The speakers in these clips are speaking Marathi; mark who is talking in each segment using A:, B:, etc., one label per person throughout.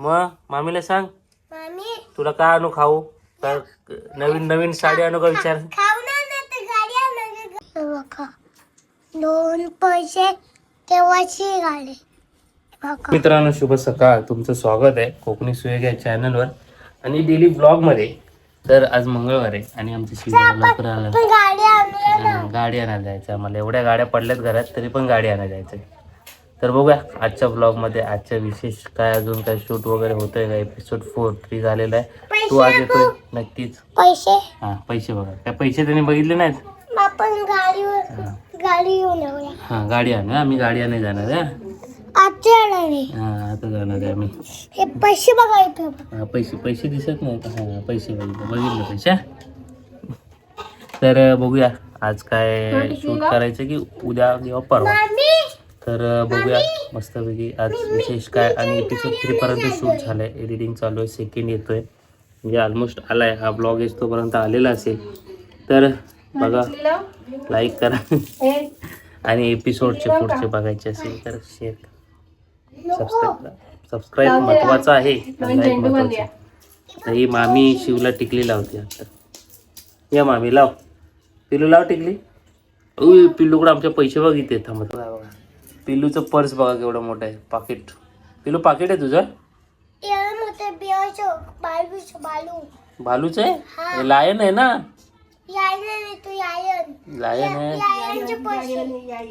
A: मग मामीला सांग.
B: मामी.
A: तुला काय आणू खाऊ? काय नवीन नवीन साडी आणू का विचार?
B: खाऊ ना ना तर गाडी आणणार बघा. दोन पैसे गाडी? बघा.
A: मित्रांनो शुभ सकाळ. तुमचं स्वागत आहे कोकणी सुयोग या चॅनलवर आणि डेली ब्लॉगमध्ये तर आज मंगळवार आहे आणि आमची शिवला लवकर आला.
B: पण गाडी
A: गाडी आणायला जायचं. आम्हाला एवढ्या गाड्या पडल्यात घरात तरी पण गाडी आणायला जायचं तर बघूया आजच्या ब्लॉगमध्ये आजच्या विशेष काय अजून काय शूट वगैरे होतंय का? एपिसोड फोर थ्री झालेला आहे. तू आज येतोय नक्कीच.
B: पैसे.
A: हा पैसे बघा. काय पैसे त्यांनी बघितले नाहीत?
B: आपण गाडीवर. गाडी घेऊन येऊया
A: हा गाडी आणू. आम्ही गाडी आणायला जाणार आहे
B: आजच्या येणारे
A: हा आता जाणार आहे आम्ही.
B: हे पैसे
A: हा पैसे पैसे दिसत नाही का हा पैसे बघितले बघितले पैसे? तर बघूया आज काय शूट करायचं की उद्या किंवा परवा?
B: मामी!
A: तर बघूया मस्तपैकी आज विशेष काय आणि एपिसोड थ्री पर्यंत शूट झालंय. एडिटिंग चालू आहे सेकंड येतोय. म्हणजे ऑलमोस्ट आलाय. हा ब्लॉग येस तोपर्यंत आलेला असेल. तर बघा लाईक करा. आणि एपिसोडचे पुढचे बघायचे असेल तर शेअर सबस्क्राईब करा सबस्क्राईब महत्वाचं आहे. लाईक आहे. तर ही मामी शिवला टिकली लावते आता. या मामी लाव. पिलू लाव टिकली. पिल्लूकडे आमचे पैसे बघ इथे थांबत पिलूचं पर्स बघा केवढं मोठं आहे. पाकिट. पिलू पाकिट आहे तुझं? भालूच आहे? लायन आहे ना? लायन आहे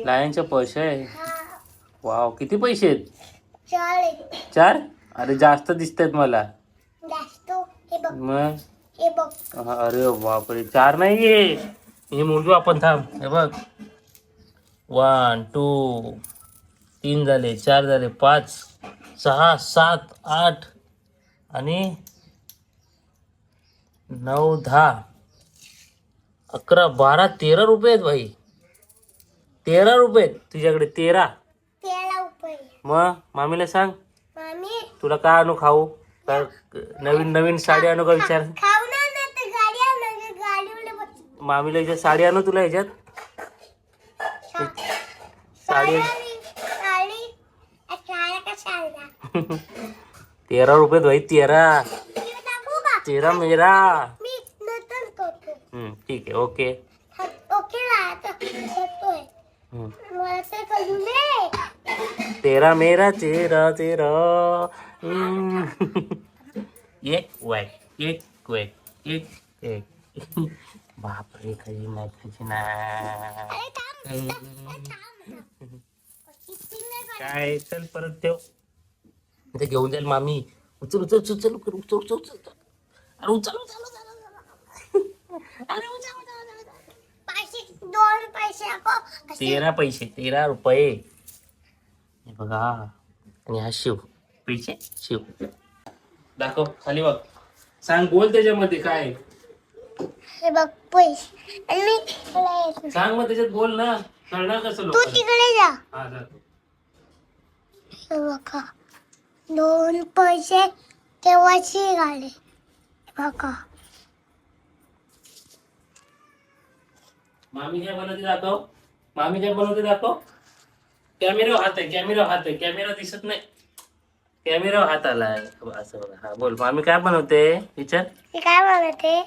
A: लायनचे पैसे. आहे? वाव किती पैसे आहेत?
B: चार
A: अरे जास्त दिसत आहेत मला मग? अरे बापरे चार नाही हे मोजू आपण थांब. हे बघ. वन टू तीन झाले चार झाले पाच सहा सात आठ आणि नऊ दहा. अकरा बारा तेरा रुपये आहेत भाई. तेरा रुपये आहेत तुझ्याकडे तेरा. मग मामीला सांग.
B: मामी.
A: तुला काय आणू खाऊ? काय नवीन नवीन साडी आणू का विचार? मामीला याच्यात साडी आणू तुला याच्यात? साडी
B: का
A: तेरा रुपये भाई तेरा. तेरा मेरा. ठीक आहे ओके.
B: तेरा
A: मेरा तेरा तेरा. एक वाय एक वाय एक एक. बापरे कधी नाही कधी नाही. काय चल परत ठेव इथे घेऊन जाईल मामी उचल उचल उचल उचल उचल उचल उचल उचल अरे उचल उचल उचल, अरे उचल.
B: पैसे दोन पैसे
A: तेरा पैसे तेरा रुपये हे बघा आणि हा शिव पैसे शिव दाखव खाली बघ सांग बोल त्याच्यामध्ये काय आहे.
B: हे बघ पैसे आणि मी.
A: सांग मग त्याच्यात बोल ना कळणार कसं
B: तू
A: लोक
B: तिकडे जा
A: हा जा.
B: बघा. दोन पैसे तेव्हाची गाडी बघा.
A: मामी काय बनवते दाखव. मामी काय बनवते दाखव. कॅमेरा हात आहे कॅमेरा हात आहे. कॅमेरा दिसत नाही. कॅमेरा हात आलाय. असं बघा. हा बोल. मामी काय बनवते? विचार.
B: काय म्हणते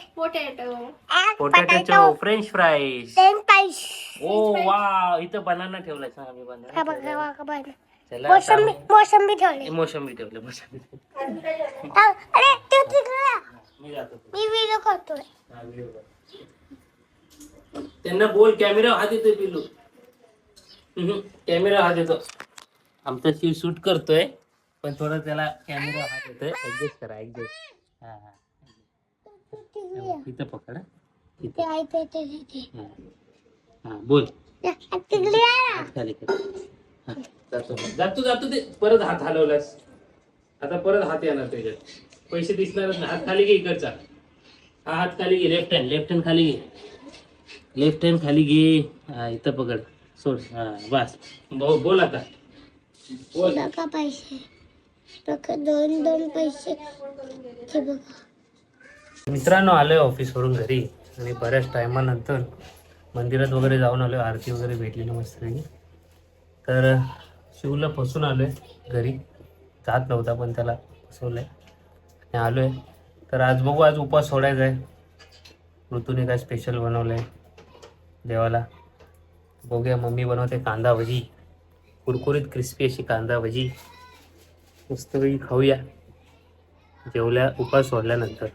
A: पोटॅटोचो फ्रेंच फ्राईज
B: पैसे
A: ओ वा इथं बनाना ठेवलाय. सांग आम्ही
B: हा
A: बनाना
B: बघा बघा बघा.
A: चला आता
B: मोसंबी
A: आम्ही-
B: मोसंबी ठेवले
A: मोसंबी ठेवले मोसंबी
B: अरे तू तिकडे जा.
A: मी जातो
B: मी व्हिडिओ करतोय
A: हा, video. त्यांना बोल कॅमेरा हात येतोय पिल्लू कॅमेरा हात येतो आमचा शिव शूट करतोय पण थोडं त्याला कॅमेरा हात येतोय ऍडजस्ट करा ऍडजस्ट हा हा
B: तू तिकडे जा.
A: इथं पकड.
B: ते ते.
A: हा. हा बोल
B: जा, तिकडे जा ना.
A: हात खाली कर हा, जातो. जातो जातो ते. परत हात हलवलास. आता परत हात येणार त्याच्यात पैसे दिसणारच नाही. हात खाली घे इकडचा. हा हात खाली घे. लेफ्ट हँड लेफ्ट हँड खाली घे. लेफ्ट हँड खाली घे. हा इथं पकड. सोड. हा बस. बो- बोल आता. बोल.
B: बघा पैसे? बघा दोन दोन पैसे. बघा.
A: मित्रांनो आलोय ऑफिसवरून घरी. आणि बऱ्याच टायमानंतर मंदिरात वगैरे जाऊन आलोय. आरती वगैरे भेटलेली मस्तपैकी. तर शिवला फसून आहे घरी. जात नव्हता पण त्याला बसवलं आहे आणि आलो आहे तर आज बघू आज उपवास सोडायचा आहे. ऋतूने काय स्पेशल बनवलं आहे देवाला. बघूया मम्मी बनवते कांदा भजी. कुरकुरीत क्रिस्पी अशी कांदा भजी. मस्तपैकी खाऊया. जेवल्या उपास सोडल्यानंतर.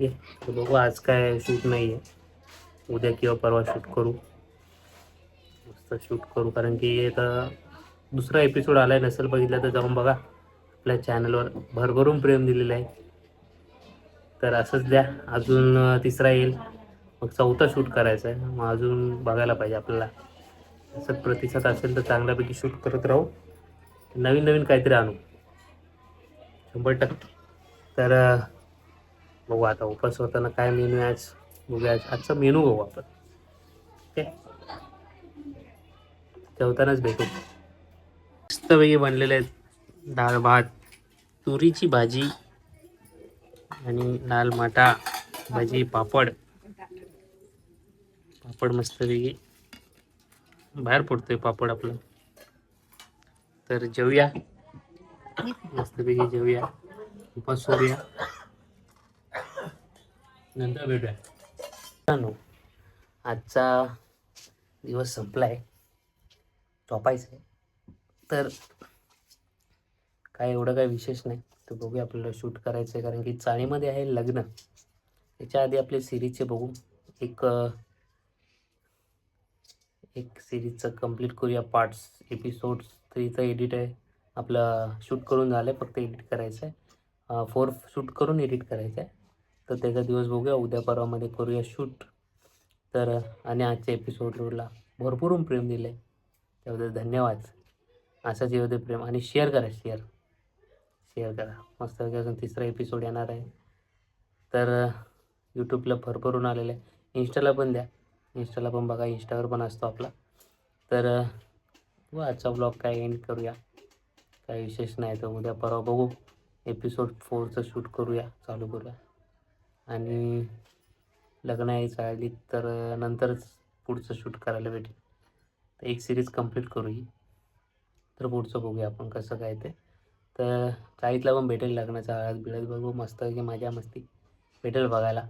A: ये बघू आज काय शूट नाही आहे उद्या किंवा परवा शूट करू. मस्त शूट करू कारण की आता दुसरा एपिसोड आलाय नसेल बघितला तर जाऊन बघा. आपल्या चॅनलवर भरभरून प्रेम दिलेलं आहे. तर असंच द्या. अजून तिसरा येईल. मग चौथा शूट करायचा आहे. मग अजून बघायला पाहिजे आपल्याला. असं प्रतिसाद असेल तर चांगल्यापैकी शूट करत राहू. नवीन नवीन काहीतरी आणू. शंभर टक्के. तर बघू आता उपास होताना काय मेनू आहे आज? बघूया. आज आजचा मेनू बघू आपण. ओके जेवतानाच भेटू. मस्तपैकी बनलेले आहेत. डाळ भात तुरीची भाजी आणि लाल माटा भाजी पापड. पापड मस्तपैकी बाहेर पडतोय पापड आपलं. तर जेवूया. मस्तपैकी जेवूया. उपास सोडूया नंतर भेटूया. आजचा दिवस संपलाय. टॉपायचं आहे तर काय एवढं काय विशेष नाही. तर बघूया आपल्याला शूट करायचं आहे कारण की चाळीमध्ये आहे लग्न. त्याच्या आधी आपले सिरीजचे बघू. एक एक सिरीजचं कंप्लीट करूया पार्ट्स एपिसोड्स थ्रीचं एडिट आहे. आपलं शूट करून झालं आहे फक्त एडिट करायचं आहे फोर शूट करून एडिट करायचं आहे तर त्याचा दिवस बघूया. उद्या परवामध्ये करूया शूट तर आणि आजच्या एपिसोडला भरपूर प्रेम दिलं आहे त्याबद्दल धन्यवाद. असंच येऊ दे प्रेम आणि शेअर करा शेअर शेअर करा. मस्त अजून तिसरा एपिसोड येणार आहे. तर यूट्यूबला भरभरून आलेलं आहे. इंस्टाला पण द्या. इंस्टाला पण बघा. इंस्टावर पण असतो आपला. तर बघू आजचा ब्लॉग काय एंड करूया? काय विशेष नाही तर उद्या परवा बघू. एपिसोड फोरचं शूट करूया. चालू करूया. आणि लग्न यायचं आली तर नंतरच पुढचं शूट करायला भेटेल. तर एक सिरीज कंप्लीट करू ही तर पुढचं बघूया आपण कसं काय ते. तर चाळीतला पण भेटेल लग्नाचा हळद बिळद बघू मस्त की मजा मस्ती. भेटेल बघायला.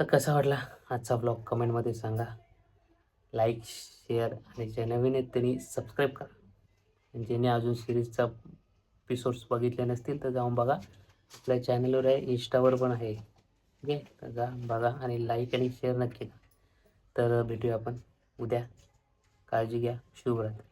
A: तर कसा वाटला आजचा ब्लॉग कमेंटमध्ये सांगा. लाईक शेअर आणि जे नवीन आहेत त्यांनी सबस्क्राईब करा. ज्याने अजून सिरीजचा एपिसोड्स बघितले नसतील तर जाऊन बघा. आपल्या चॅनलवर आहे इंस्टावर पण आहे. ओके तर जा बघा आणि लाईक आणि शेअर नक्की करा. तर भेटूया आपण. उद्या. काळजी घ्या. शुभरात्री